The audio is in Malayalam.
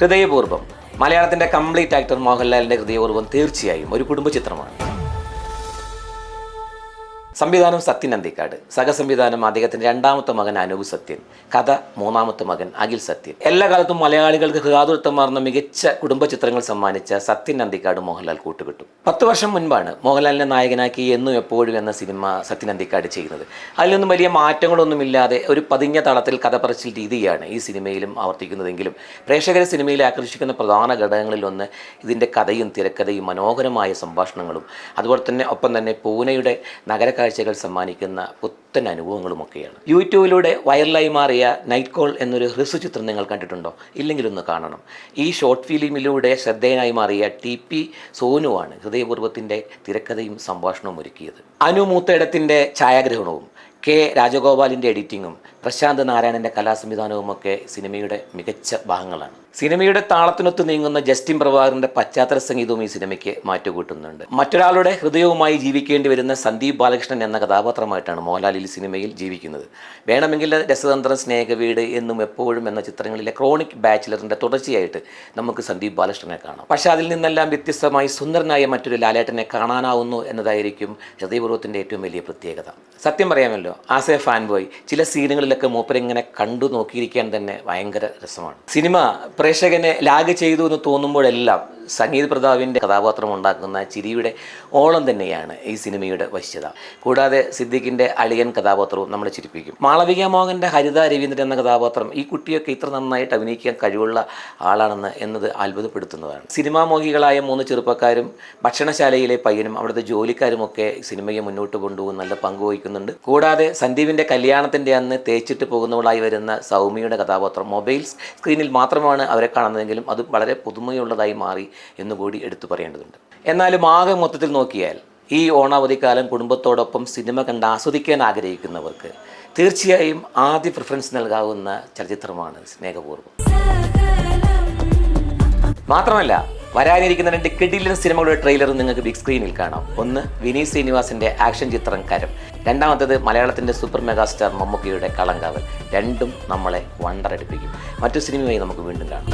ഹൃദയപൂർവം. മലയാളത്തിന്റെ കംപ്ലീറ്റ് ആക്ടർ മോഹൻലാലിന്റെ ഹൃദയപൂർവം തീർച്ചയായും ഒരു കുടുംബ ചിത്രമാണ് സംവിധാനം സത്യൻ അന്തിക്കാട്. സഹസംവിധാനം അദ്ദേഹത്തിന്റെ രണ്ടാമത്തെ മകൻ അനൂപ് സത്യൻ. കഥ മൂന്നാമത്തെ മകൻ അഖിൽ സത്യൻ. എല്ലാ കാലത്തും മലയാളികൾക്ക് ഹൃദാതുരത്വമാർന്ന മികച്ച കുടുംബ ചിത്രങ്ങൾ സമ്മാനിച്ച സത്യൻ അന്തിക്കാട് മോഹൻലാൽ കൂട്ടുകിട്ടു പത്ത് വർഷം മുൻപാണ് മോഹൻലാലിനെ നായകനാക്കി എന്നും എപ്പോഴും എന്ന സിനിമ സത്യൻ അന്തിക്കാട് ചെയ്യുന്നത്. അതിലൊന്നും വലിയ മാറ്റങ്ങളൊന്നുമില്ലാതെ ഒരു പതിഞ്ഞ തളത്തിൽ കഥ പറച്ചിൽ രീതിയാണ് ഈ സിനിമയിലും ആവർത്തിക്കുന്നതെങ്കിലും പ്രേക്ഷകരെ സിനിമയിൽ ആകർഷിക്കുന്ന പ്രധാന ഘടകങ്ങളിലൊന്ന് ഇതിന്റെ കഥയും തിരക്കഥയും മനോഹരമായ സംഭാഷണങ്ങളും. അതുപോലെ തന്നെ ഒപ്പം തന്നെ പൂനെയുടെ നഗരക്കാഴ്ചകൾ സമ്മാനിക്കുന്ന പുത്തൻ അനുഭവങ്ങളുമൊക്കെയാണ്. യൂട്യൂബിലൂടെ വൈറലായി മാറിയ നൈറ്റ് കോൾ എന്നൊരു ഹ്രസ്വ ചിത്രം നിങ്ങൾ കണ്ടിട്ടുണ്ടോ? ഇല്ലെങ്കിൽ ഒന്ന് കാണണം. ഈ ഷോർട്ട് ഫിലിമിലൂടെ ശ്രദ്ധേയനായി മാറിയ ടി പി സോനുവാണ് ഹൃദയപൂർവത്തിന്റെ തിരക്കഥയും സംഭാഷണവും ഒരുക്കിയത്. അനു മൂത്തേടത്തിന്റെ ഛായാഗ്രഹണവും കെ രാജഗോപാലിന്റെ എഡിറ്റിങ്ങും പ്രശാന്ത് നാരായണന്റെ കലാസംവിധാനവുമൊക്കെ സിനിമയുടെ മികച്ച ഭാഗങ്ങളാണ്. സിനിമയുടെ താളത്തിനൊത്ത് നീങ്ങുന്ന ജസ്റ്റിൻ പ്രഭാകറിന്റെ പശ്ചാത്തല സംഗീതവും ഈ സിനിമയ്ക്ക് മാറ്റുകൂട്ടുന്നുണ്ട്. മറ്റൊരാളുടെ ഹൃദയവുമായി ജീവിക്കേണ്ടി വരുന്ന സന്ദീപ് ബാലകൃഷ്ണൻ എന്ന കഥാപാത്രമായിട്ടാണ് മോഹൻലാൽ ഈ സിനിമയിൽ ജീവിക്കുന്നത്. വേണമെങ്കിൽ രസതന്ത്രം സ്നേഹവീട് എന്നും എപ്പോഴും എന്ന ചിത്രങ്ങളിലെ ക്രോണിക് ബാച്ചിലറിന്റെ തുടർച്ചയായിട്ട് നമുക്ക് സന്ദീപ് ബാലകൃഷ്ണനെ കാണാം. പക്ഷേ അതിൽ നിന്നെല്ലാം വ്യത്യസ്തമായി സുന്ദരനായ മറ്റൊരു ലാലേട്ടനെ കാണാനാവുന്നു എന്നതായിരിക്കും ഹൃദയപൂർവത്തിന്റെ ഏറ്റവും വലിയ പ്രത്യേകത. സത്യം പറയാമല്ലോ ആസ് എ ഫാൻ ബോയ് ചില സീനുകളിലൊക്കെ മൂപ്പരിങ്ങനെ കണ്ടു നോക്കിയിരിക്കാൻ തന്നെ ഭയങ്കര രസമാണ്. സിനിമ പ്രേക്ഷകനെ ലാഗ് ചെയ്തു എന്ന് തോന്നുമ്പോഴെല്ലാം സംഗീത് പ്രതാപിന്റെ കഥാപാത്രം ഉണ്ടാക്കുന്ന ചിരിയുടെ ഓളം തന്നെയാണ് ഈ സിനിമയുടെ വശ്യത. കൂടാതെ സിദ്ദിഖിന്റെ അളിയൻ കഥാപാത്രവും നമ്മളെ ചിരിപ്പിക്കും. മാളവിക മോഹന്റെ ഹരിത രവീന്ദ്രൻ എന്ന കഥാപാത്രം ഈ കുട്ടിയൊക്കെ ഇത്ര നന്നായിട്ട് അഭിനയിക്കാൻ കഴിവുള്ള ആളാണെന്ന് എന്നത് അത്ഭുതപ്പെടുത്തുന്നതാണ്. സിനിമാ മോഹികളായ മൂന്ന് ചെറുപ്പക്കാരും ഭക്ഷണശാലയിലെ പയ്യനും അവിടുത്തെ ജോലിക്കാരുമൊക്കെ സിനിമയെ മുന്നോട്ട് കൊണ്ടുപോകുന്ന നല്ല പങ്ക് വഹിക്കുന്നുണ്ട്. കൂടാതെ സന്ദീപിന്റെ കല്യാണത്തിന്റെ അന്ന് തേച്ചിട്ട് പോകുന്നവളായി വരുന്ന സൗമ്യയുടെ കഥാപാത്രം മൊബൈൽ സ്ക്രീനിൽ മാത്രമാണ് അവരെ കാണുന്നതെങ്കിലും അത് വളരെ പുതുമയുള്ളതായി മാറി എന്നുകൂടി എടുത്തു പറയേണ്ടതുണ്ട്. എന്നാലും ആകെ മൊത്തത്തിൽ നോക്കിയാൽ ഈ ഓണാവധിക്കാലം കുടുംബത്തോടൊപ്പം സിനിമ കണ്ട് ആസ്വദിക്കാൻ ആഗ്രഹിക്കുന്നവർക്ക് തീർച്ചയായും ആദ്യ പ്രിഫറൻസ് നൽകാവുന്ന ചലച്ചിത്രമാണ് സ്നേഹപൂർവം. മാത്രമല്ല വരാനിരിക്കുന്ന രണ്ട് കിടിലൻ സിനിമകളുടെ ട്രെയിലർ നിങ്ങൾക്ക് ബിഗ് സ്ക്രീനിൽ കാണാം. ഒന്ന് വിനീത് ശ്രീനിവാസിന്റെ ആക്ഷൻ ചിത്രം കരം. രണ്ടാമത്തേത് മലയാളത്തിന്റെ സൂപ്പർ മെഗാസ്റ്റാർ മമ്മൂക്കയുടെ കളങ്കാവൽ. രണ്ടും നമ്മളെ വണ്ടറടിപ്പിക്കും മറ്റു സിനിമയായി നമുക്ക് വീണ്ടും കാണാം.